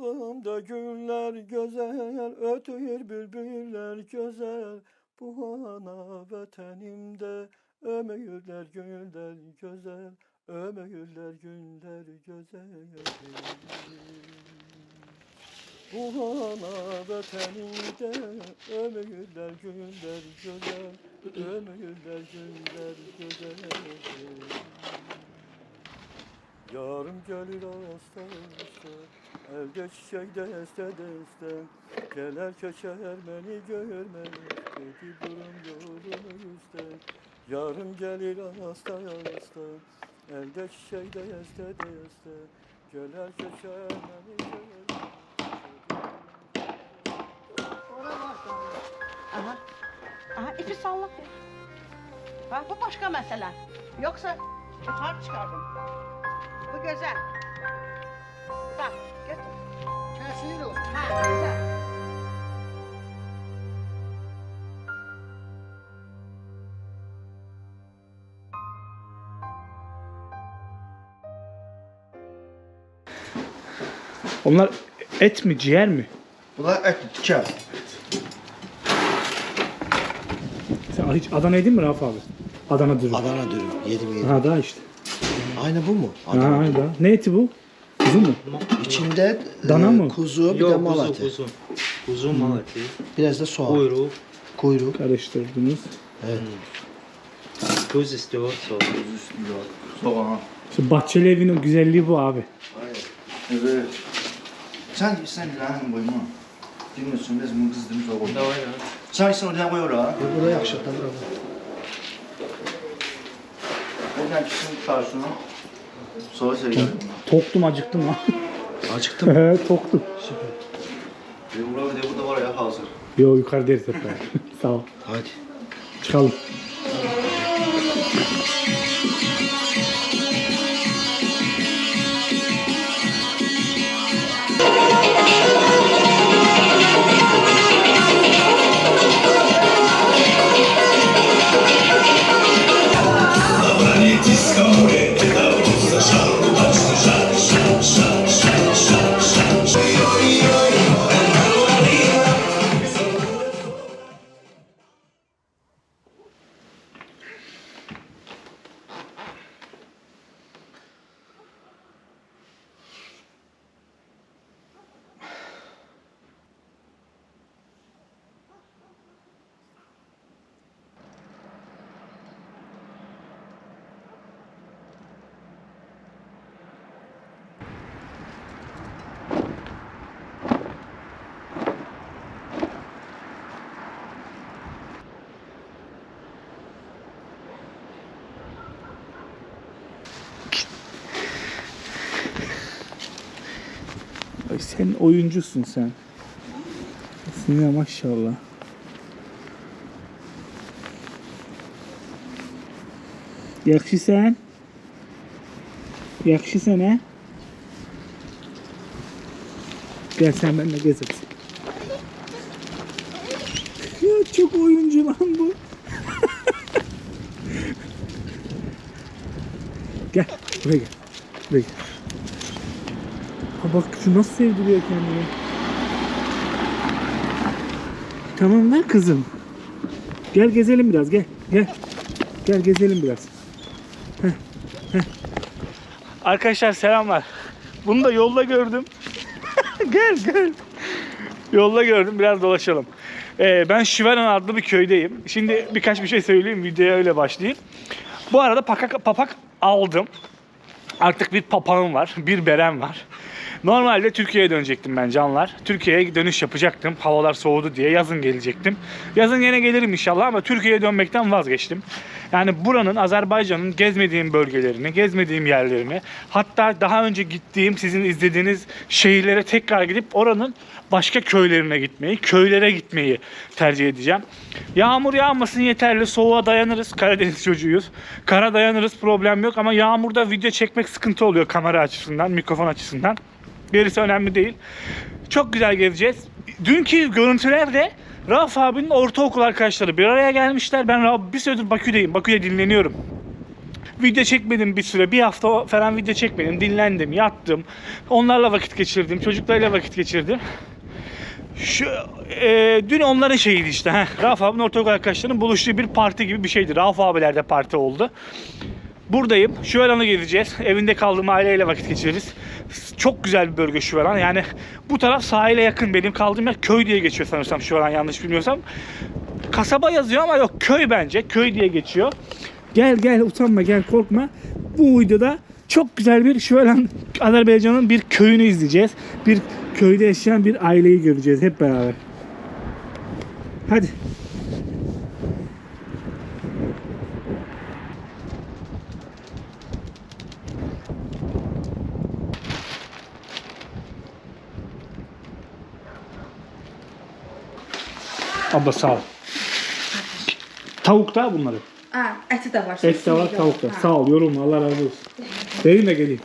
Bağımda güller güzel Ötür bülbüller güzel. Bu ana vatanimde Ömürler güller güzel Ömürler güller güzel. Bu ana vatanimde Ömürler güller güzel Ömürler güller güzel. Yarım gelir hasta hasta Elde çiçek deste deste Gelir köşer beni görmez Dedi durum yolunu üstte Yarım gelir hasta hasta Elde çiçek deste deste Gelir köşer beni görmez Aha. Aha ipi salla. Bak bu başka mesele. Yoksa harp çıkardım. Bu güzel. Ha güzel. Onlar et mi ciğer mi? Bunlar et, kel. Sen hiç Adana yedin mi Rafa abi? Adana dürüm. Adana dürüm. Yedim yedim. Ha daha işte. Aynı bu mu? Ha, Adana. aynı daha. Ne eti bu? Kuzu mu? İçinde Dana e, mı? kuzu bir de Yok kuzu eti. kuzu. Kuzu mal eti. Biraz da soğan. Kuyruğu. Kuyruk. Karıştırdınız. Evet. Göz istiyor. Soğan. Soğan. Şu bahçeli evin o güzelliği bu abi. Evet. Sen sen lahana koyma. Bilmiyorsun biz bunu kızdırmış oğlum. Davay ya. Sen sen oraya koy oraya. Buraya yakışıklı. Oradan kişinin karşısına. Sonra söyleyelim. Toktum acıktım ha. Acıktım. He toktum. Bir burada bir de burada var ya hazır. Yo yukarı deriz hep beraber. Sağ ol. Hadi. Çıkalım. Sen oyuncusun sen. Sen maşallah. Yakşı sen. Yakşı sen he. Gel sen benimle gezersin. ya çok oyuncu lan bu. gel buraya gel. Buraya gel. Bak şu nasıl sevdiriyor kendini. Tamam ver kızım. Gel gezelim biraz gel. Gel. Gel gezelim biraz. Heh, heh. Arkadaşlar selamlar. Bunu da yolda gördüm. gel gel. Yolda gördüm biraz dolaşalım. Ee, ben Şiveran adlı bir köydeyim. Şimdi birkaç bir şey söyleyeyim videoya öyle başlayayım. Bu arada papak, papak aldım. Artık bir papağım var, bir berem var. Normalde Türkiye'ye dönecektim ben canlar. Türkiye'ye dönüş yapacaktım. Havalar soğudu diye yazın gelecektim. Yazın yine gelirim inşallah ama Türkiye'ye dönmekten vazgeçtim. Yani buranın Azerbaycan'ın gezmediğim bölgelerini, gezmediğim yerlerini, hatta daha önce gittiğim, sizin izlediğiniz şehirlere tekrar gidip oranın başka köylerine gitmeyi, köylere gitmeyi tercih edeceğim. Yağmur yağmasın yeterli, soğuğa dayanırız. Karadeniz çocuğuyuz. Kara dayanırız, problem yok ama yağmurda video çekmek sıkıntı oluyor kamera açısından, mikrofon açısından. Gerisi önemli değil. Çok güzel gezeceğiz. Dünkü görüntülerde Rauf abinin ortaokul arkadaşları bir araya gelmişler. Ben Rauf bir süredir Bakü'deyim. Bakü'de dinleniyorum. Video çekmedim bir süre. Bir hafta falan video çekmedim. Dinlendim, yattım. Onlarla vakit geçirdim. Çocuklarla vakit geçirdim. Şu, e, dün onların şeyiydi işte. Heh, Rauf abinin ortaokul arkadaşlarının buluştuğu bir parti gibi bir şeydi. Rauf abilerde parti oldu. Buradayım. Şüvelan'ı gezeceğiz. Evinde kaldığım aileyle vakit geçiririz. Çok güzel bir bölge Şüvelan. Yani bu taraf sahile yakın. Benim kaldığım yer köy diye geçiyor sanırsam Şüvelan yanlış bilmiyorsam. Kasaba yazıyor ama yok köy bence. Köy diye geçiyor. Gel gel utanma gel korkma. Bu videoda çok güzel bir Şüvelan Azerbaycan'ın bir köyünü izleyeceğiz. Bir köyde yaşayan bir aileyi göreceğiz hep beraber. Hadi. Abla sağ ol. Tavuk da bunları. Aa, əti də var. Et de var, tavuk da. Sağ ol, yorum. Allah razı olsun. Vereyim de geleyim.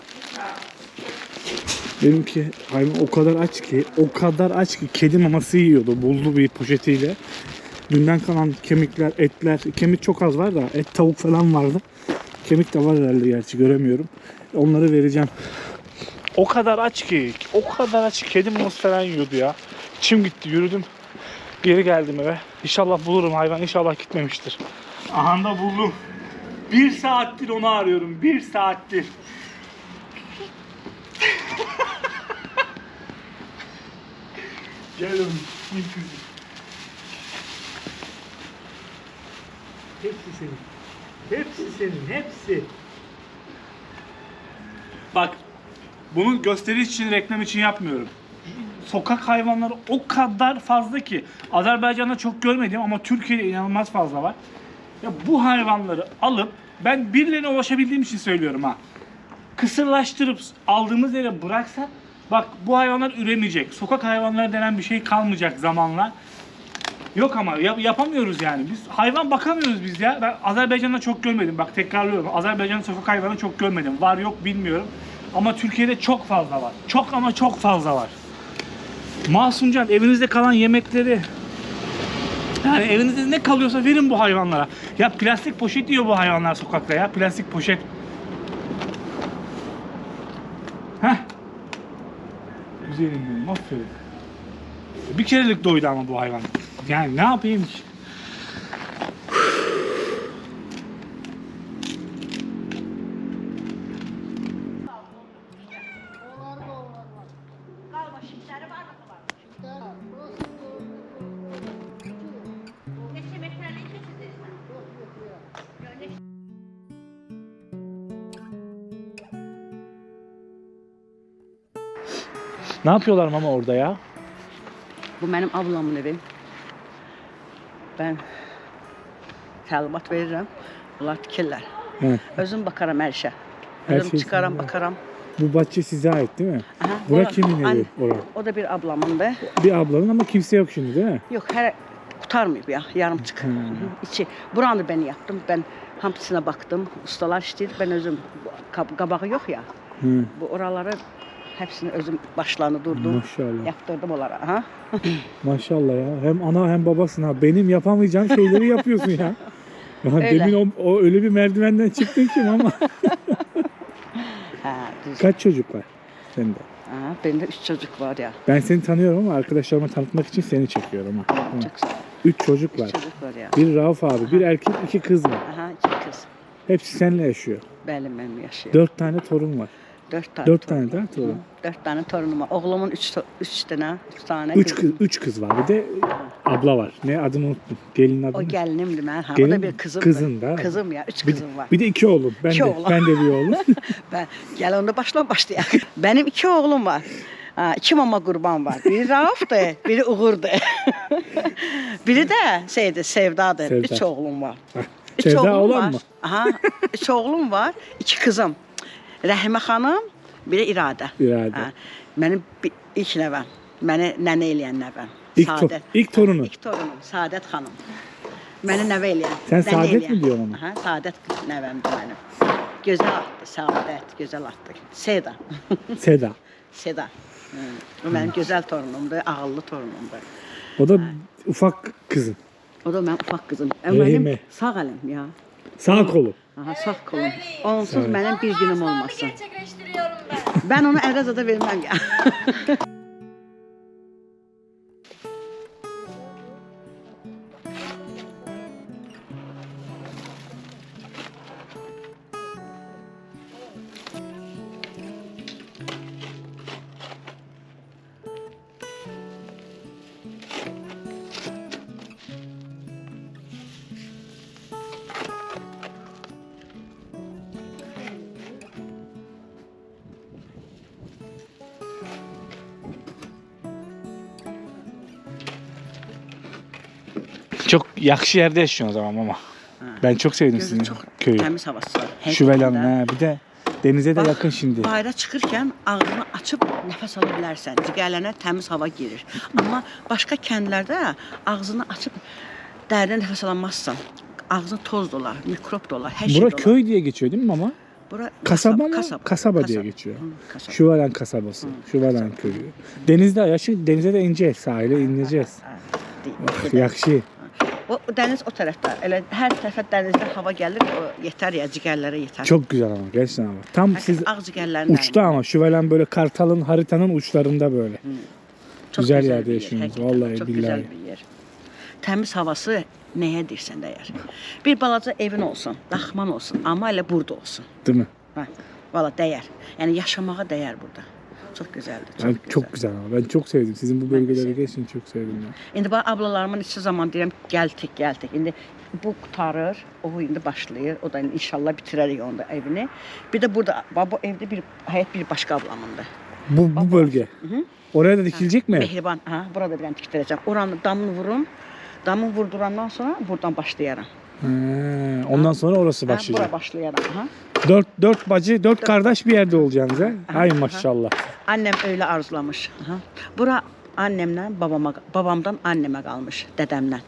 Benimki hayvan o kadar aç ki, o kadar aç ki kedi maması yiyordu. Buldu bir poşetiyle. Dünden kalan kemikler, etler, kemik çok az var da et tavuk falan vardı. Kemik de var herhalde gerçi göremiyorum. Onları vereceğim. O kadar aç ki, o kadar aç ki kedi maması falan yiyordu ya. İçim gitti, yürüdüm. Geri geldim eve. İnşallah bulurum hayvan, inşallah gitmemiştir. Aha da buldum. Bir saattir onu arıyorum. Bir saattir. Gel oğlum. Hepsi senin. Hepsi senin. Hepsi. Bak. Bunu gösteriş için, reklam için yapmıyorum. Sokak hayvanları o kadar fazla ki. Azerbaycan'da çok görmedim ama Türkiye'de inanılmaz fazla var. Ya bu hayvanları alıp ben birilerine ulaşabildiğim için söylüyorum ha. Kısırlaştırıp aldığımız yere bıraksak bak bu hayvanlar üremeyecek. Sokak hayvanları denen bir şey kalmayacak zamanla. Yok ama yap- yapamıyoruz yani. Biz hayvan bakamıyoruz biz ya. Ben Azerbaycan'da çok görmedim. Bak tekrarlıyorum. Azerbaycan'da sokak hayvanı çok görmedim. Var yok bilmiyorum. Ama Türkiye'de çok fazla var. Çok ama çok fazla var. Masumcan evinizde kalan yemekleri yani evinizde ne kalıyorsa verin bu hayvanlara. Ya plastik poşet yiyor bu hayvanlar sokakta ya. Plastik poşet. Heh. Güzelim benim. Bir kerelik doydu ama bu hayvan. Yani ne yapayım ki? Ne yapıyorlar mama orada ya? Bu mənim ablamın evi. Mən təlimat verirəm. Bunlar tikirlər. He. Özüm bakaram hər işə. Hər Özüm şey çıxaram, səndə. bakaram. Bu bahçe size ait değil mi? Aha, Bura ora- kimin evi? Ora. O da bir ablamındır. Bir ablanın ama kimse yok şimdi değil mi? Yox, hər qutarmayıb ya. Hı hı, İçi. Buranı ben yaptım. Ben hamısına baktım. Ustalar işləyir. Ben özüm qab- qabağı yox ya. Hı. Bu oraları hepsini özüm başlarını durdum. Maşallah. Yaptırdım onlara. Aha. Maşallah ya. Hem ana hem babasın ha. Benim yapamayacağım şeyleri yapıyorsun ya. Ya Öyle. demin o, o öyle bir merdivenden çıktın ki ama. Ha, düz. Kaç çocuk var sende? Ha, bende üç çocuk var ya. Ben seni tanıyorum ama arkadaşlarıma tanıtmak için seni çekiyorum ha. Çok sağ ol. Üç çocuk Üç var. çocuk var ya. Bir Rauf abi, bir erkek, iki kız var. Aha, iki kız. Hepsi seninle yaşıyor. Benim benim yaşıyor. Dört tane torun var. Dört tane. Dört tane daha torun. Dört tane torunum var. Oğlumun üç, üç tane, üç tane Üç kız, üç kız var. Bir de abla var. Ne adını unuttum. Gelin adını. O gelinimdi ben. Ha, o Gelin da mi? bir kızım. Kızın da. Kızım ya. Üç bir, kızım var. bir de iki oğlum. Ben İki de, oğlum. ben de bir oğlum. Ben gel onda başla başlayaq. Benim iki oğlum var. Ha, iki mama qurban var. Biri Rauf'dur, biri Uğur'dur. biri də şeydir, Sevdadır. Sevda. Üç oğlum var. Bak, Üç Sevda oğlum olan var. mı? Aha, üç oğlum var, iki kızım. Rəhimə xanım, biri İradə. İradə. Ha, mənim bi- ilk nəvəm. Məni nənə eləyən nəvəm. İlk, to- ilk torunu. İlk torunum Saadət xanım. Məni nəvə eləyən. Sən nənə Saadət eləyən. mi diyorsun ona? Aha, Saadət nəvəmdir mənim. Gözəl addır, Saadət, gözəl addır. Seda. Seda. Seda. Hı. O mənim gözəl torunumdur, ağıllı torunumdur. O da ufak kızın. O da mənim ufaq qızım. Rəhimə. Mənim sağ əlim ya. Sağ kolu. Aha, sağ kolum. Onsuz mənim bir günüm olmasın. Ben onu Əlazada verməm. yakşı yerde yaşıyorsun o zaman ama. Ben çok sevdim Gözü sizin çok köyü. Təmiz havası var. Şüvelanın Həqiqətən. ha bir de denize de Bax, yakın şimdi. Bayıra çıxırkən ağzını açıb nəfəs ala bilərsən. Cigərlənə təmiz hava girir. Amma başqa kəndlərdə ağzını açıb dərindən nəfəs alamazsan. Ağzın toz dolar, mikrob dolar, hər şey Bura dolar. köy diye geçiyor değil mi ama? Bura Kasaba mı? kasab, Kasaba diye geçiyor. Hı, kasaba. Şüvelen kasabası. Şüvelen köyü. Denizde yaşı denize de ineceğiz. Sahile ineceğiz. Deyil. Yakşı. O, dəniz o tərəfdə. Elə hər tərəfə dənizdən hava gəlir, o yetər ya cigərlərə yetər. Çok güzel ama gerçekten ama. Tam siz ağ cigərlərindən. uçta ama Şüvelen böyle Kartal'ın haritanın uçlarında böyle. Çox Güzel yerde yaşıyorsunuz, vallahi çox billahi. gözəl bir yer. Təmiz havası nəyə deyirsən dəyər. Bir balaca evin olsun, daxman olsun, amma elə burada olsun. Değil mi? Hə. Valla dəyər. Yəni yaşamağa dəyər burada. Çox gözəldir, çox Ben gözəl. çok güzel ama. Ben çok sevdim. Sizin bu sevdim. geçin çok sevdim. Ya. İndi bax ablalarımın neçə zaman deyirəm, gəldik, gəldik. İndi bu qutarır, o indi başlayır. O da indi inşallah bitirərik onda evini. Bir də burada bax bu evdə bir həyət bir başqa ablamındır. Bu, bu bölge. Oraya da dikilecek mi? Mehriban, ha, burada bir dənə tikdirəcəm. Oranın damını vurum. Damını vurdurandan sonra buradan başlayaram. He, ondan sonra orası Ha, başlayacak. bura başlayaram. Ha. Dört, dört bacı, dört kardeş bir yerde olacaksınız ha? Aha, Ay aha. maşallah. Annem öyle arzulamış. Bura annemden babama, babamdan anneme kalmış, dedemden.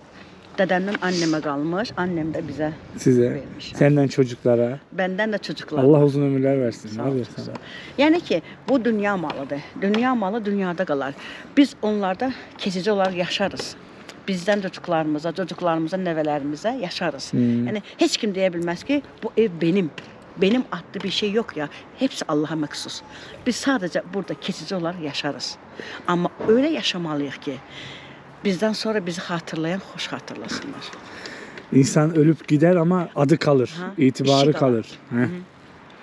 Dedemden anneme kalmış, annem de bize Size, vermiş. senden çocuklara. Benden de çocuklar. Allah uzun ömürler versin. Sağ ol, sağ ol. Yani ki bu dünya malıdır. Dünya malı dünyada kalar. Biz onlarda kesici olarak yaşarız. Bizden çocuklarımıza, çocuklarımıza, nevelerimize yaşarız. Hmm. Yani hiç kim diyebilmez ki bu ev benim. Benim adlı bir şey yok ya. Hepsi Allah'a meksus. Biz sadece burada kesici olarak yaşarız. Ama öyle yaşamalıyız ki bizden sonra bizi hatırlayan hoş hatırlasınlar. İnsan ölüp gider ama adı kalır. Ha, itibarı kalır. kalır. He.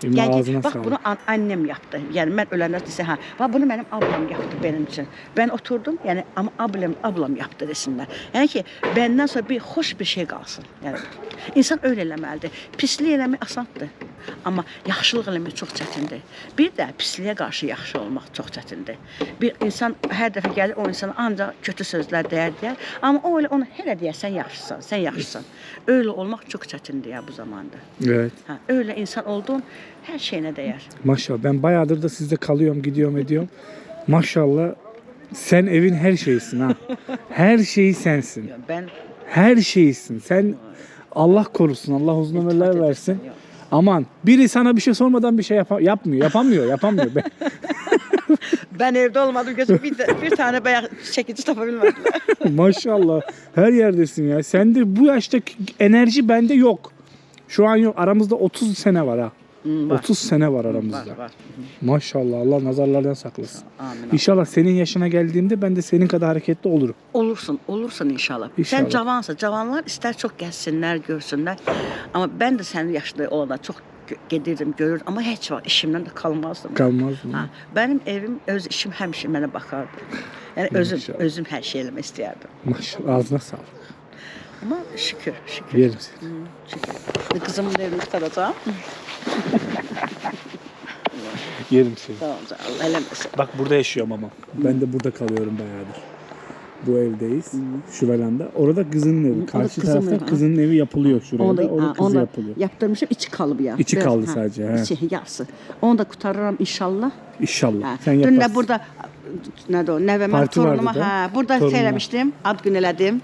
Ki, bak sağlık. bunu an- annem yaptı. Yani ben ölenler dese ha. Bak bunu benim ablam yaptı benim için. Ben oturdum yani ama ablam ablam yaptı desinler. Yani ki benden sonra bir hoş bir şey kalsın. Yani insan öyle eləməlidir. Pislik eləmək asandır. Amma yaxşılıq eləmək çox çətindir. Bir də pisliyə qarşı yaxşı olmaq çox çətindir. Bir insan hər dəfə gəlir o insana ancaq kötü sözlər deyər deyər. Amma o elə onu hələ deyər sən yaxşısan, sən yaxşısan. Öyle olmaq çox çətindir ya bu zamanda. Evet. Ha, öyle insan oldun her şeyine değer. Maşallah. Ben bayağıdır da sizde kalıyorum, gidiyorum, ediyorum. Maşallah. Sen evin her şeysin ha. Her şeyi sensin. Ya Ben Her şeysin. Sen Allah korusun. Allah uzun ömürler versin. yok. Aman biri sana bir şey sormadan bir şey yapa- yapmıyor. Yapamıyor. Yapamıyor. Ben- ben evde olmadım gözüm bir, de- bir tane bayağı çekici tapabilmediler. Maşallah. Her yerdesin ya. Sende bu yaştaki enerji bende yok. Şu an yok. Aramızda 30 sene var ha. Hmm, var. 30 sene var Var aramızda. var. Maşallah. Allah nazarlardan saklasın. Amin. İnşallah senin yaşına geldiğimde ben de senin kadar hareketli olurum. Olursun, olursun inşallah. İnşallah. Sen cavansa, cavanlar ister çok gelsinler, görsünler. Ama ben de senin yaşında olanda çok gedirdim, görür ama hiç var işimden de kalmazdım. Kalmaz mı? Ha, benim evim, öz işim həmişə mənə baxardı. Yəni özüm, İnşallah. özüm hər şey eləmək istəyərdim. Maşallah. Ağzına sağlık. Amma şükür, şükür. Yerim seni. şükür. Kızımın evini tutaracağım. Yerim seni. Tamam, Allah eləməsin. Bak burada yaşıyorum ama. Ben de burada kalıyorum bayağıdır. Bu evdeyiz. Şüvelanda. Orada kızının evi. Karşı kızımın tarafta evi, ha. kızının evi yapılıyor şuraya. Onu da. da, Orada ha, kızı onu da yapılıyor. yaptırmışım, içi kalıbı ya. İçi Biraz, kaldı ha, sadece, he. İçi, yarısı. Onu da kurtarıram inşallah. İnşallah. Ha. Sen Dün yaparsın. də burada nədir o, nəvəmə, Parti vardı torunuma, da, hə, burada torununa. şey eləmişdim, ad gün elədim.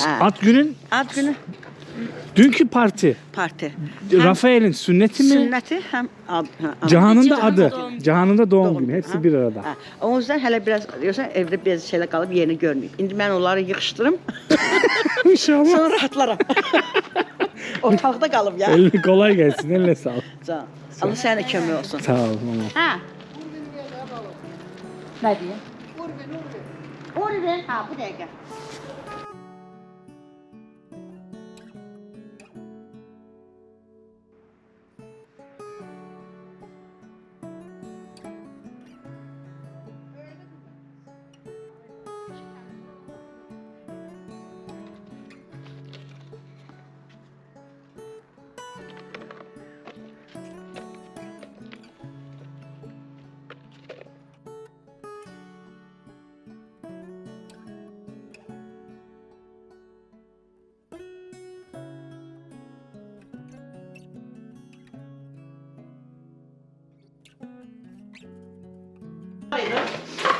Ha. At günün Ad günü dünkü parti. parti. Rafael'in sünneti mi? sünnəti, həm ad, hə, ad. Cihan'ın da Cihan'ın adı. doğum Cihan'ın da doğum, Doğum günü. Hepsi ha. bir arada. Hə. O yüzden hələ biraz diyorsan evdə biraz şeyler qalıb yeni görməyib. İndi mən onları yığışdırım, İnşallah. sonra rahatlaram. Ortalıqda qalıb ya. Eline kolay gelsin. Eline sağlık. Can. Allah sənə kömək olsun. Sağ ol mama. Hə? Nə deyim? Orada, ha bu dəqiqə.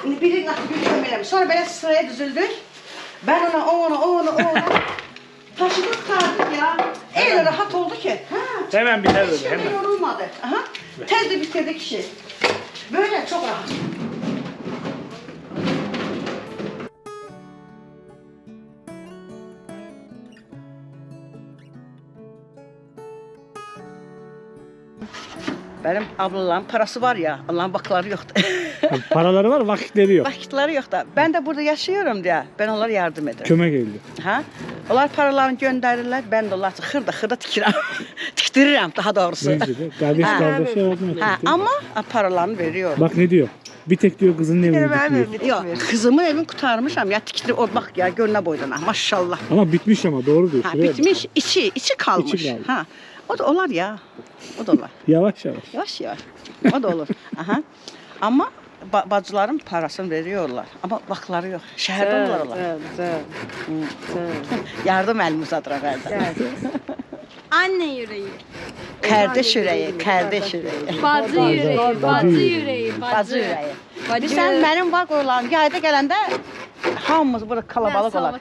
İndi biri nasıl bir kömək eləmiş. Sonra belə sıraya düzüldük. Ben ona, o ona, o ona, o ona. Taşıdık sardık ya. Öyle rahat oldu ki. Ha, Hemen biter hiç böyle de hemen. yorulmadı. Aha. Tez de bitirdik işi. Böyle çok rahat. Benim ablalarım parası var ya, Allah'ın bakları yoktu. Paraları var vakitleri yok. Vakitleri yok da. Ben de burada yaşıyorum diye. Ben onlara yardım ederim. Kömek elli. Ha? Onlar paralarını gönderirler. Ben de onlar xırda xırda tikirəm. Tiktiririm daha doğrusu. Bence de. Kardeş Ha. kardeşe yardım etmek. Ha, ama paralarını veriyorum. Bak ne diyor. Bir tek diyor kızının evini bitiriyor. Yok, kızımın evini kurtarmışam ya tiktirip o bak ya gönle boyduna maşallah. Ama bitmiş ama doğru diyor. Ha, Şuraya bak. bitmiş içi içi kalmış. İçi kalmış. Ha. O da olar ya. O da olar. Yavaş yavaş. Yavaş yavaş. O da olur. Aha. Ama ba- bacılarım parasını veriyorlar. Ama bakları yok. Şehirde onlar onlar. Yardım elimi uzadıram elden. Anne yüreği, Kardeş yüreği, kardeş yüreği. bacı yüreği, bacı yüreği, Bacı yüreği. Bacı Bilirsən, mənim var qoyulan yayda gələndə hamımız burada kalabalıq olar.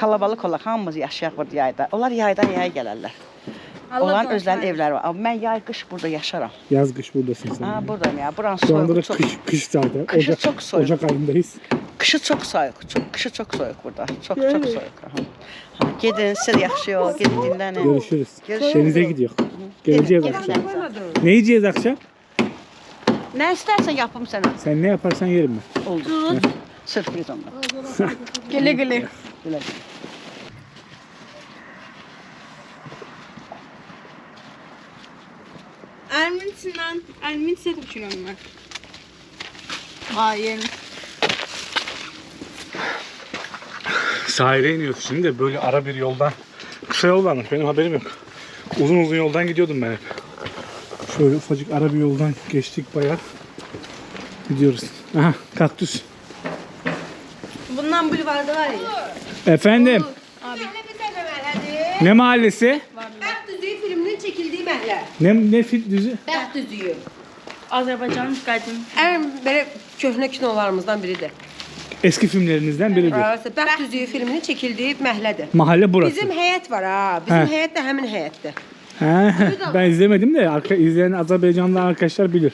Kalabalıq olar, hamımız yaşayaq burada yayda. Onlar yaydan yaya gələrlər. Onların özlərinin evləri var. Amma mən yay qış burada yaşaram. Yaz kış buradasın sen. Ha buradayım ya. Buranın Şu anda da çox. kış, kış zaten. Kışı Ocak, çok soğuk. Ocak ayındayız. Kışı çox soyuq. Çox, kışı çox soyuq burada. Çox çox soyuq. Ha. Ha, Gedin, siz yaxşı yol, gedin dinlənin. Görüşürüz. Görüşürüz. Denize gidiyor. Geleceğiz akşam. Ne yiyeceğiz akşam? Nə istərsən yapım sənə. Sen ne yaparsan yerim ben. Oldu. Sürpriz onda. Güle güle. Gülə. Ermin'sinden, Ermin set uçuyorum ben. Hayır. Sahile iniyoruz şimdi de böyle ara bir yoldan. Kısa yol varmış benim haberim yok. Uzun uzun yoldan gidiyordum ben hep. Şöyle ufacık ara bir yoldan geçtik bayağı. Gidiyoruz. Aha kaktüs. Bundan bulvarda var ya. Efendim ne mahallesi? Bəxt düzüyü filminin çəkildiyi məhəllə. Ne, ne fil düzü? Bəxt düzüyü. Azerbaycan kadim. Ən belə köhnə kinolarımızdan biridir. Eski filmlerinizden biridir. Burası Bəxt düzüyü filminin çəkildiyi məhəllədir. Mahalle burası. Bizim həyət var ha. Bizim Hə. həyət də həmin həyətdir. He, ben izlemedim de arka, izleyen Azerbaycanlı arkadaşlar bilir.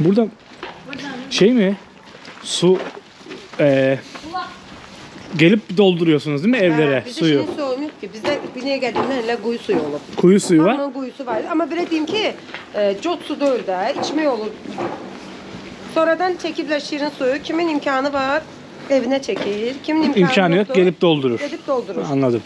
Burada. şey mi? Su e, gelip dolduruyorsunuz değil mi evlere Hə, bizdə suyu? Bizdə suyum yox ki. Bizdə binəyə qədimdən elə quyu suyu olub. Kuyu suyu var. Hamının quyusu var. Amma belə deyim ki, e, cod su deyil də, içmək olur. Sonradan çəkiblər şirin suyu. Kimin imkanı var, evinə çəkir. Kimin imkanı, İmkanı yok yoxdur, gelip doldurur. gedib doldurur. Anladım.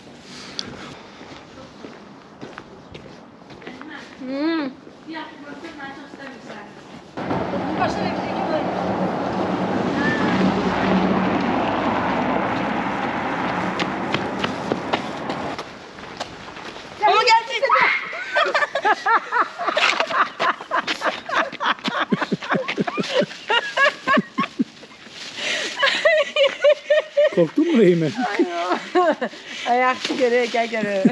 Onu gətir. Gəl görək.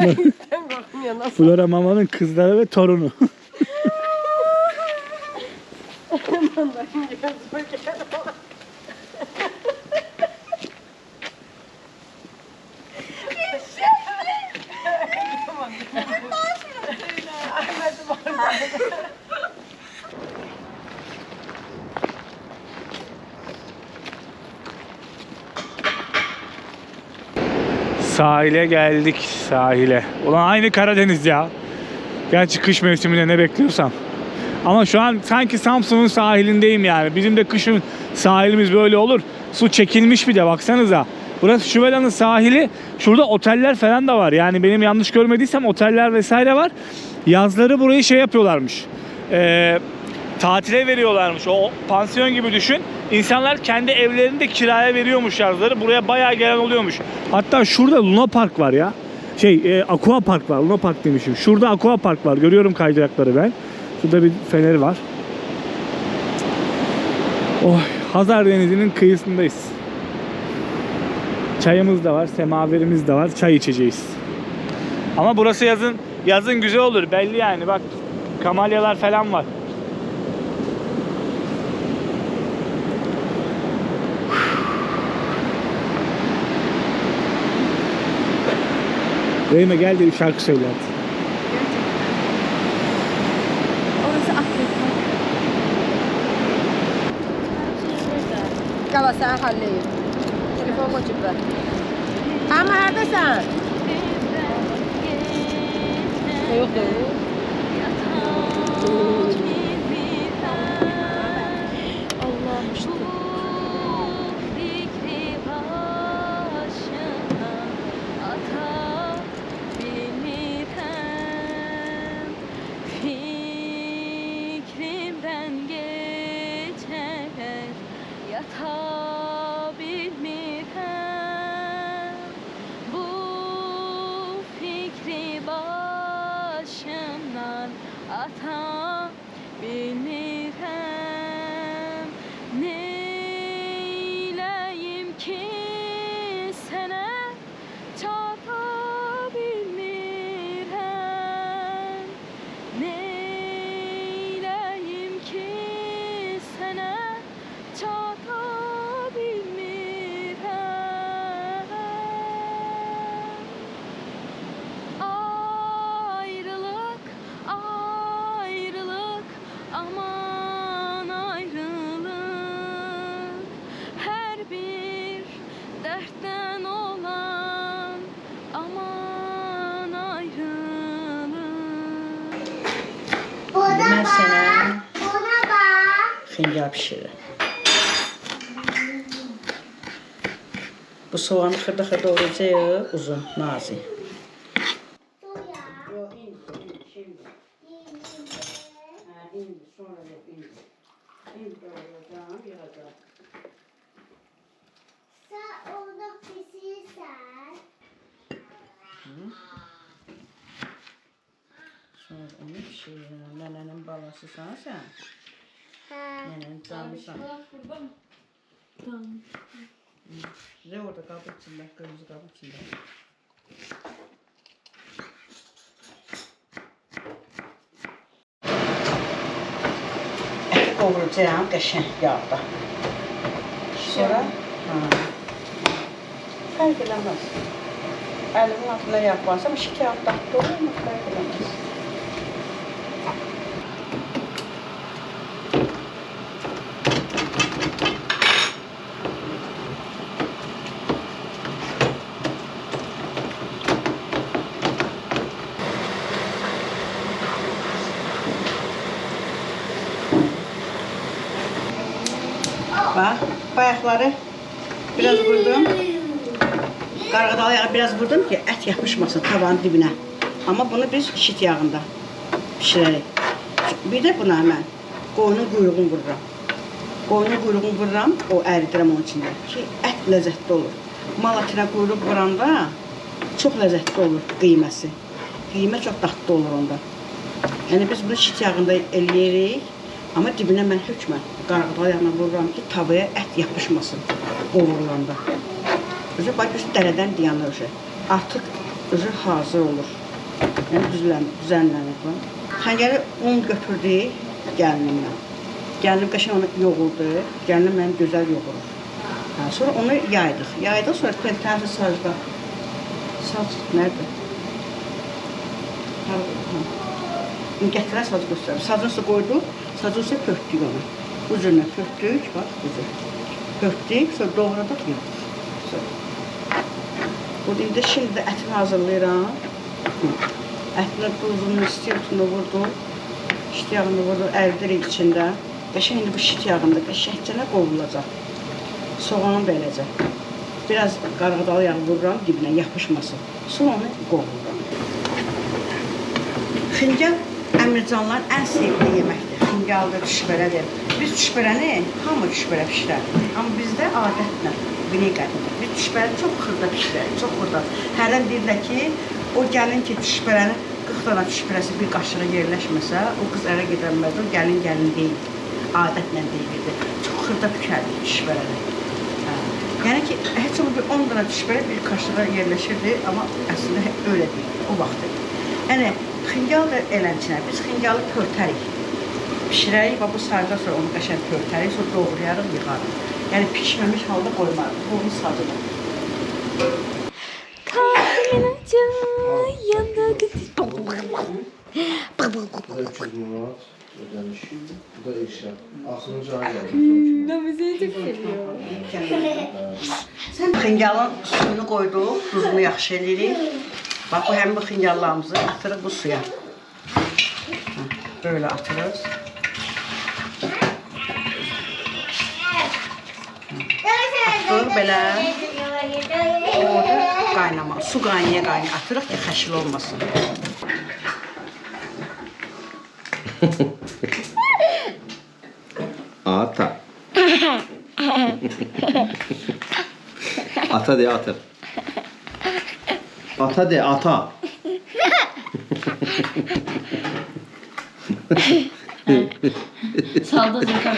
Ben korkmuyor nasıl? Flora Mama'nın kızları ve torunu. Sahile geldik sahile. Ulan aynı Karadeniz ya. Gerçi kış mevsiminde ne bekliyorsam. Ama şu an sanki Samsun'un sahilindeyim yani. Bizim de kışın sahilimiz böyle olur. Su çekilmiş bir de baksanıza. Burası Şuvela'nın sahili. Şurada oteller falan da var. Yani benim yanlış görmediysem oteller vesaire var. Yazları burayı şey yapıyorlarmış. Ee, tatile veriyorlarmış. O pansiyon gibi düşün. İnsanlar kendi evlerini de kiraya veriyormuş yazları. Buraya bayağı gelen oluyormuş. Hatta şurada Luna Park var ya. Şey, e, Aqua Park var. Luna Park demişim. Şurada Aqua Park var. Görüyorum kaydırakları ben. Şurada bir feneri var. Oh, Hazar Denizi'nin kıyısındayız. Çayımız da var, semaverimiz de var. Çay içeceğiz. Ama burası yazın yazın güzel olur belli yani. Bak kamalyalar falan var. Reyme gel de bir şarkı söyle hadi. Orası Afrika. Qala sən halleyim. Telefon açıblar. Amma hardasan? Yox, yox. Ata bilmirəm Mən sənə xingar bişirirəm. Bu soğanı xırda-xırda doğrayacağıq, uzun, nazik. Sen orada pişirsen. Sonra onu pişirirəm. Nənənin balasısan sən. Ha. Nənənin canısan. Ne qırmızı qabın içində. Əti qovuracağam qəşəng yağda. Sonra ha. Fərq eləməz. Əlimin altına kağıt dadlı olur mu? Fərq eləməz. Bax, bayaqları biraz vurdum. Qarğıdalı yağı biraz vurdum ki, ət yapışmasın tavanın dibinə. Amma bunu biz şit yağında bişirərik. Bir də buna mən qoyunun quyruğunu vururam. Qoyunun quyruğunu vururam, o əridirəm onun içində ki, ət ləzzətli olur. Mal ətinə quyruq vuranda çox ləzzətli olur qiyməsi. Qiymə çox dadlı olur onda. Yəni biz bunu şit yağında eləyirik, amma dibinə mən hökmən qarğıdalı yağına vururam ki, tavaya ət yapışmasın qovurulanda. Özü bax üst dərədən dayanır özü. Artıq özü hazır olur. Yəni düzlən, düzənlənir bu. Xəngəli un götürdük gəlinimlə. Gəlinim qəşəng onu yoğurdu. Gəlinim mənim gözəl yoğurur. Hə, sonra onu yaydıq. Yaydıq sonra pentəzi sacda. Sac nədir? İndi gətirən sacı göstərir. Sacın üstə qoyduq, sacın üstə pörtdük onu. Ucuna pörtdük, bax, ucu. Pörtdük, sonra yığdıq. Sonra. Burada indi şimdi ətini hazırlayıram. Ətini duzunu, istiyotunu vurdu. Şit yağını vurdu, ərdirik içində. Qəşəng indi bu şit yağında qəşəngcənə qovulacaq. Soğanı beləcək. Biraz qarğıdalı yağ vururam dibinə yapışmasın. Sonra onu qovururam. Xincal Əmircanların ən sevdiyi yeməkdir. Xingaldır, düşbərədir. Biz düşbərəni hamı düşbərə bişirər. Amma bizdə adətlə vineqərdir. Biz düşbərəni çox xırda bişirərik, çox xırda. Hərdən deyirlər ki, o gəlin ki, düşbərəni 40 dana düşbərəsi bir qaşığa yerləşməsə, o qız ərə gedənməz, o gəlin gəlin deyil. Adətlə deyilirdi. Çox xırda bükərdik düşbərəni. Hə. Yəni ki, heç olmasa bir 10 dana düşbərə bir qaşığa yerləşirdi, amma əslində öyle deyil, o vaxtı. Yəni, xingal da eləncə, biz xingalı pörtərik. Bişirərik və bu sarıdan sonra onu qəşəng pörtərik, sonra doğrayarıq, yığarıq. Yəni pişməmiş halda qoymarıq. Bu onun sadıdır. Acı yandı gitti. Bu da 300 manat ödemiş. Bu da eşya. Axırıncı ay xingalın suyunu qoyduq, duzunu yaxşı eləyirik. Bax, bu həmin bu xingallarımızı atırıq bu suya. Böyle atırız. Belə. Orada qaynama, su qaynaya qaynaya atırıq ki, xəşil olmasın. Ata. ata de ata. Ata de ata. Salda zırka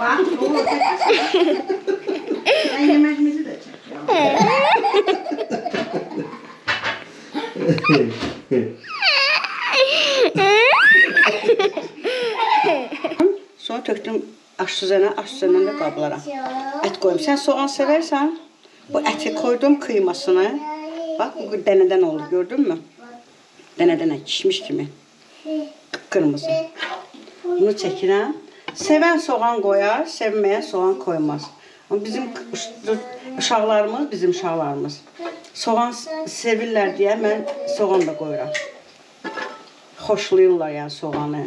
Bax, o Sən yeməyimizi də çək. Sonra tökdüm aş süzənə, aş süzəndən də qablara. Ət qoyum. Sən soğan sevərsən, bu əti koydum kıymasını. Bax, bu dənədən oldu, gördün mü? Dənə-dənə kişmiş kimi. Qıpqırmızı. Bunu çəkirəm. Sevən soğan qoyar, sevməyən soğan qoymaz. Amma bizim uşaqlarımız, bizim uşaqlarımız soğan sevirlər deyə mən soğan da qoyuram. Xoşlayırlar yəni soğanı.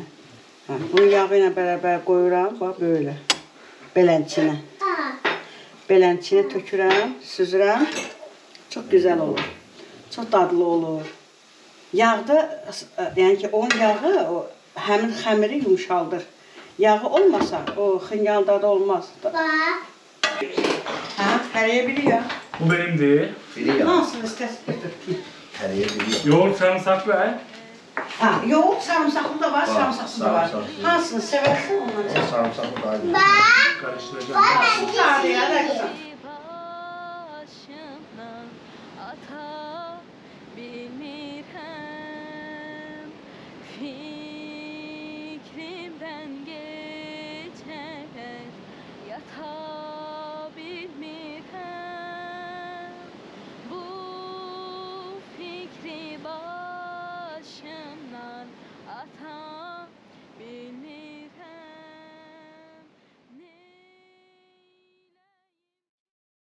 Hə, bunu yağı ilə bərabər qoyuram, bax belə. Belənçinə. Belənçinə tökürəm, süzürəm. Çox gözəl olur. Çox dadlı olur. Yağda, yəni ki, onun yağı o həmin xəmiri yumşaldır. Yağı olmasa o xingal dadı olmaz. Hə, hərəyə biliyor. Bu benimdi. Biri ya. Nasıl istəsən götür. Biri ya. Yoğurt sarımsak ver. Ha, yoğurt sarımsaklı da var, sarımsaksız da var. sarımsaklı. Hansını seversen ondan çək. O sarımsaklı daha iyi. Karıştıracağım. Sarı